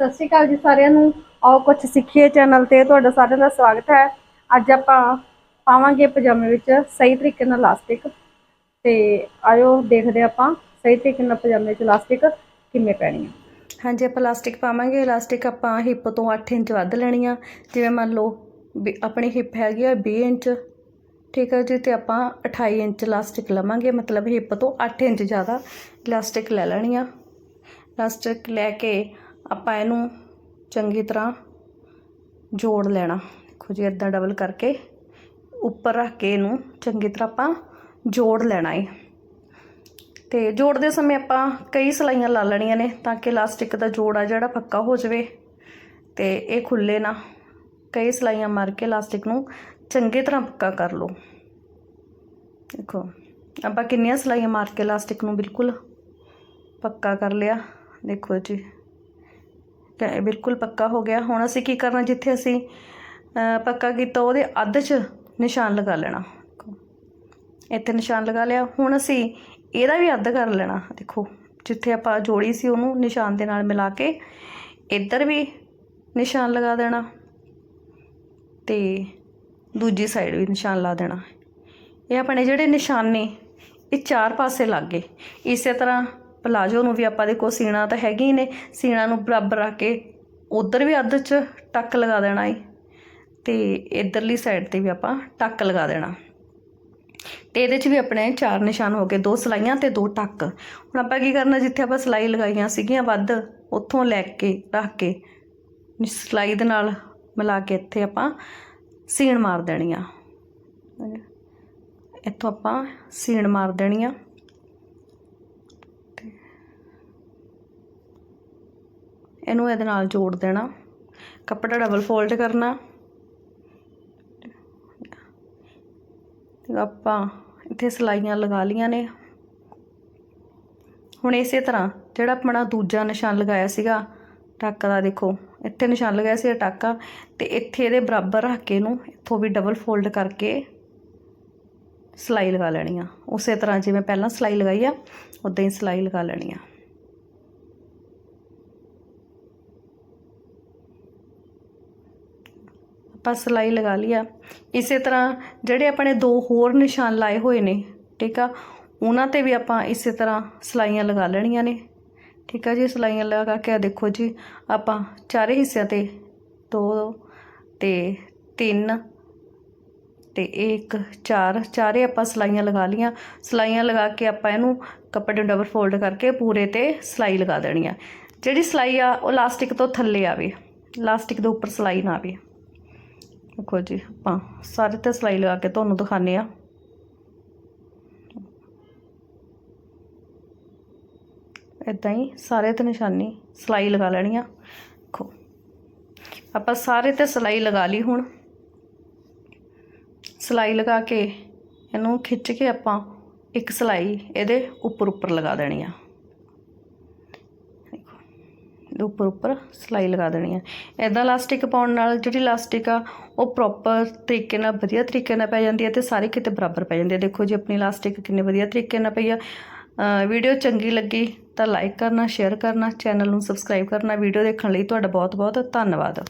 ਸਤਿ ਸ਼੍ਰੀ ਅਕਾਲ ਜੀ ਸਾਰਿਆਂ ਨੂੰ। ਆਓ ਕੁਝ ਸਿੱਖੀਏ ਚੈਨਲ ਤੇ। ਤੁਹਾਡਾ ਸਾਰਿਆਂ ਦਾ ਸਵਾਗਤ ਹੈ। ਅੱਜ ਆਪਾਂ ਪਾਵਾਂਗੇ ਪਜਾਮੇ ਵਿੱਚ ਸਹੀ ਤਰੀਕੇ ਨਾਲ ਇਲਾਸਟਿਕ ਤੇ ਆਇਓ ਦੇਖਦੇ ਆਪਾਂ ਸਹੀ ਤਰੀਕੇ ਨਾਲ ਪਜਾਮੇ 'ਚ ਇਲਾਸਟਿਕ ਕਿਵੇਂ ਪੈਣੀ ਹੈ ਹਾਂਜੀ, ਆਪਾਂ ਇਲਾਸਟਿਕ ਪਾਵਾਂਗੇ। ਇਲਾਸਟਿਕ ਆਪਾਂ ਹਿੱਪ ਤੋਂ 8 ਇੰਚ ਵੱਧ ਲੈਣੀ ਆ। ਜਿਵੇਂ ਮੰਨ ਲਓ ਵੀ ਆਪਣੀ ਹਿੱਪ ਹੈਗੀ ਆ 20 ਇੰਚ। ਠੀਕ ਹੈ ਜੀ, ਤੇ ਆਪਾਂ 28 ਇੰਚ ਇਲਾਸਟਿਕ ਲਵਾਂਗੇ। ਮਤਲਬ ਹਿੱਪ ਤੋਂ 8 ਇੰਚ ਜ਼ਿਆਦਾ ਇਲਾਸਟਿਕ ਲੈ ਲੈਣੀ ਆ। ਇਲਾਸਟਿਕ ਲੈ ਕੇ ਆਪਾਂ ਇਹਨੂੰ ਚੰਗੀ ਤਰ੍ਹਾਂ ਜੋੜ ਲੈਣਾ। ਦੇਖੋ ਜੀ ਇਦਾਂ ਡਬਲ ਕਰਕੇ ਉੱਪਰ ਰੱਖ ਕੇ ਇਹਨੂੰ ਚੰਗੀ ਤਰ੍ਹਾਂ ਆਪਾਂ ਜੋੜ ਲੈਣਾ ਹੈ ਤੇ ਜੋੜਦੇ ਸਮੇਂ ਆਪਾਂ ਕਈ ਸਲਾਈਆਂ ਲਾ ਲੈਣੀਆਂ ਨੇ ਤਾਂ ਕਿ ਇਲਾਸਟਿਕ ਦਾ ਜੋੜ ਆ ਜਿਹੜਾ ਪੱਕਾ ਹੋ ਜਾਵੇ ਤੇ ਇਹ ਖੁੱਲੇ ਨਾ। ਕਈ ਸਲਾਈਆਂ ਮਾਰ ਕੇ ਇਲਾਸਟਿਕ ਨੂੰ ਚੰਗੀ ਤਰ੍ਹਾਂ ਪੱਕਾ ਕਰ ਲਓ। ਦੇਖੋ, ਆਪਾਂ ਕਿੰਨੀਆਂ ਸਲਾਈਆਂ ਮਾਰ ਕੇ ਇਲਾਸਟਿਕ ਨੂੰ ਬਿਲਕੁਲ ਪੱਕਾ ਕਰ ਲਿਆ। ਦੇਖੋ ਜੀ ਬਿਲਕੁਲ ਪੱਕਾ ਹੋ ਗਿਆ। ਹੁਣ ਅਸੀਂ ਕੀ ਕਰਨਾ? ਜਿੱਥੇ ਅਸੀਂ ਪੱਕਾ ਕੀਤਾ, ਉਹਦੇ ਅੱਧ 'ਚ ਨਿਸ਼ਾਨ ਲਗਾ ਲੈਣਾ। ਇੱਥੇ ਨਿਸ਼ਾਨ ਲਗਾ ਲਿਆ। ਹੁਣ ਅਸੀਂ ਇਹਦਾ ਵੀ ਅੱਧ ਕਰ ਲੈਣਾ। ਦੇਖੋ, ਜਿੱਥੇ ਆਪਾਂ ਜੋੜੀ ਸੀ ਉਹਨੂੰ ਨਿਸ਼ਾਨ ਦੇ ਨਾਲ ਮਿਲਾ ਕੇ ਇੱਧਰ ਵੀ ਨਿਸ਼ਾਨ ਲਗਾ ਦੇਣਾ ਤੇ ਦੂਜੀ ਸਾਈਡ ਵੀ ਨਿਸ਼ਾਨ ਲਾ ਦੇਣਾ। ਇਹ ਆਪਣੇ ਜਿਹੜੇ ਨਿਸ਼ਾਨ ਨੇ ਇਹ ਚਾਰ ਪਾਸੇ ਲੱਗ ਗਏ। ਇਸੇ ਤਰ੍ਹਾਂ ਪਲਾਜੋ ਨੂੰ ਵੀ ਆਪਾਂ ਦੇ ਕੋਲ ਸੀਣਾ ਤਾਂ ਹੈਗੇ ਹੀ ਨੇ, ਸੀਣਾ ਨੂੰ ਬਰਾਬਰ ਰੱਖ ਕੇ ਉਧਰ ਵੀ ਅੱਧ 'ਚ ਟੱਕ ਲਗਾ ਦੇਣਾ ਏ, ਤੇ ਇਧਰਲੀ ਸਾਈਡ ਤੇ ਵੀ ਆਪਾਂ ਟੱਕ ਲਗਾ ਦੇਣਾ। ਤੇ ਇਹਦੇ 'ਚ ਵੀ ਆਪਣੇ ਚਾਰ ਨਿਸ਼ਾਨ ਹੋ ਗਏ, ਦੋ ਸਲਾਈਆਂ ਤੇ ਦੋ ਟੱਕ। ਹੁਣ ਆਪਾਂ ਕੀ ਕਰਨਾ, ਜਿੱਥੇ ਆਪਾਂ ਸਲਾਈ ਲਗਾਈਆਂ ਸੀਗੀਆਂ ਵੱਧ, ਉੱਥੋਂ ਲੈ ਕੇ, ਰੱਖ ਕੇ, ਸਲਾਈ ਦੇ ਨਾਲ ਮਿਲਾ ਕੇ ਇੱਥੇ ਆਪਾਂ ਸੀਣ ਮਾਰ ਦੇਣੀ ਆ ਇੱਥੋਂ ਆਪਾਂ ਸੀਣ ਮਾਰ ਦੇਣੀ ਆ ਇਹਨੂੰ ਇਹਦੇ ਨਾਲ ਜੋੜ ਦੇਣਾ। ਕੱਪੜਾ ਡਬਲ ਫੋਲਡ ਕਰਨਾ। ਆਪਾਂ ਇੱਥੇ ਸਲਾਈਆਂ ਲਗਾ ਲੀਆਂ ਨੇ। ਹੁਣ ਇਸੇ ਤਰ੍ਹਾਂ ਜਿਹੜਾ ਆਪਣਾ ਦੂਜਾ ਨਿਸ਼ਾਨ ਲਗਾਇਆ ਸੀਗਾ, ਟਾਕਾ ਦਾ ਦੇਖੋ, ਇੱਥੇ ਨਿਸ਼ਾਨ ਲਗਾਇਆ ਸੀ ਟਾਕਾ ਤੇ ਇੱਥੇ ਇਹਦੇ ਬਰਾਬਰ ਰੱਖ ਕੇ ਇਹਨੂੰ ਇੱਥੋਂ ਵੀ ਡਬਲ ਫੋਲਡ ਕਰਕੇ ਸਲਾਈ ਲਗਾ ਲੈਣੀ ਆ। ਉਸੇ ਤਰ੍ਹਾਂ ਜਿਵੇਂ ਪਹਿਲਾਂ ਸਲਾਈ ਲਗਾਈ ਆ ਉਦਾਂ ਹੀ ਸਲਾਈ ਲਗਾ ਲੈਣੀ ਆ। ਆਪਾਂ ਸਲਾਈ ਲਗਾ ਲਈ ਆ। ਇਸੇ ਤਰ੍ਹਾਂ ਜਿਹੜੇ ਆਪਣੇ ਦੋ ਹੋਰ ਨਿਸ਼ਾਨ ਲਾਏ ਹੋਏ ਨੇ, ਠੀਕ ਆ, ਉਹਨਾਂ ਤੇ ਵੀ ਆਪਾਂ ਇਸੇ ਤਰ੍ਹਾਂ ਸਲਾਈਆਂ ਲਗਾ ਲੈਣੀਆਂ ਨੇ। ਠੀਕ ਆ ਜੀ, ਸਲਾਈਆਂ ਲਗਾ ਕੇ ਆ ਦੇਖੋ ਜੀ, ਆਪਾਂ ਚਾਰੇ ਹਿੱਸਿਆਂ ਤੇ ਦੋ ਤੇ ਤਿੰਨ ਤੇ ਇੱਕ, ਚਾਰ, ਚਾਰੇ ਆਪਾਂ ਸਲਾਈਆਂ ਲਗਾ ਲੀਆਂ ਸਲਾਈਆਂ ਲਗਾ ਕੇ ਆਪਾਂ ਇਹਨੂੰ ਕੱਪੜੇ ਨੂੰ ਡਬਲ ਫੋਲਡ ਕਰਕੇ ਪੂਰੇ ਤੇ ਸਲਾਈ ਲਗਾ ਦੇਣੀ ਆ। ਜਿਹੜੀ ਸਲਾਈ ਆ, ਉਹ ਲਾਸਟਿਕ ਤੋਂ ਥੱਲੇ ਆਵੇ ਲਾਸਟਿਕ ਦੇ ਉੱਪਰ ਸਲਾਈ ਨਾ ਆਵੇ। ਦੇਖੋ ਜੀ, ਆਪਾਂ ਸਾਰੇ ਤੇ ਸਲਾਈ ਲਗਾ ਕੇ ਤੁਹਾਨੂੰ ਦਿਖਾਣੇ ਆ ਇਦਾਂ ਹੀ ਸਾਰੇ ਤੇ ਨਿਸ਼ਾਨੀ ਸਲਾਈ ਲਗਾ ਲੈਣੀ ਆ। ਦੇਖੋ, ਆਪਾਂ ਸਾਰੇ ਤੇ ਸਲਾਈ ਲਗਾ ਲਈ ਹੁਣ। ਸਲਾਈ ਲਗਾ ਕੇ ਇਹਨੂੰ ਖਿੱਚ ਕੇ ਆਪਾਂ ਇੱਕ ਸਲਾਈ ਇਹਦੇ ਉੱਪਰ ਉੱਪਰ ਲਗਾ ਦੇਣੀ ਆ। ਇਹਦੇ ਉੱਪਰ ਉੱਪਰ ਸਲਾਈ ਲਗਾ ਦੇਣੀ ਆ। ਇਦਾਂ ਇਲਾਸਟਿਕ ਪਾਉਣ ਨਾਲ ਜਿਹੜੀ ਇਲਾਸਟਿਕ ਆ, ਉਹ ਪ੍ਰੋਪਰ ਤਰੀਕੇ ਨਾਲ ਵਧੀਆ ਤਰੀਕੇ ਨਾਲ ਪੈ ਜਾਂਦੀ ਹੈ ਤੇ ਸਾਰੇ ਕਿਤੇ ਬਰਾਬਰ ਪੈ ਜਾਂਦੀ ਹੈ ਦੇਖੋ ਜੀ, ਆਪਣੀ ਇਲਾਸਟਿਕ ਕਿੰਨੇ ਵਧੀਆ ਤਰੀਕੇ ਨਾਲ ਪਈ ਆ। ਵੀਡੀਓ ਚੰਗੀ ਲੱਗੀ ਤਾਂ ਲਾਈਕ ਕਰਨਾ ਸ਼ੇਅਰ ਕਰਨਾ ਚੈਨਲ ਨੂੰ ਸਬਸਕ੍ਰਾਈਬ ਕਰਨਾ। ਵੀਡੀਓ ਦੇਖਣ ਲਈ ਤੁਹਾਡਾ ਬਹੁਤ ਬਹੁਤ ਧੰਨਵਾਦ।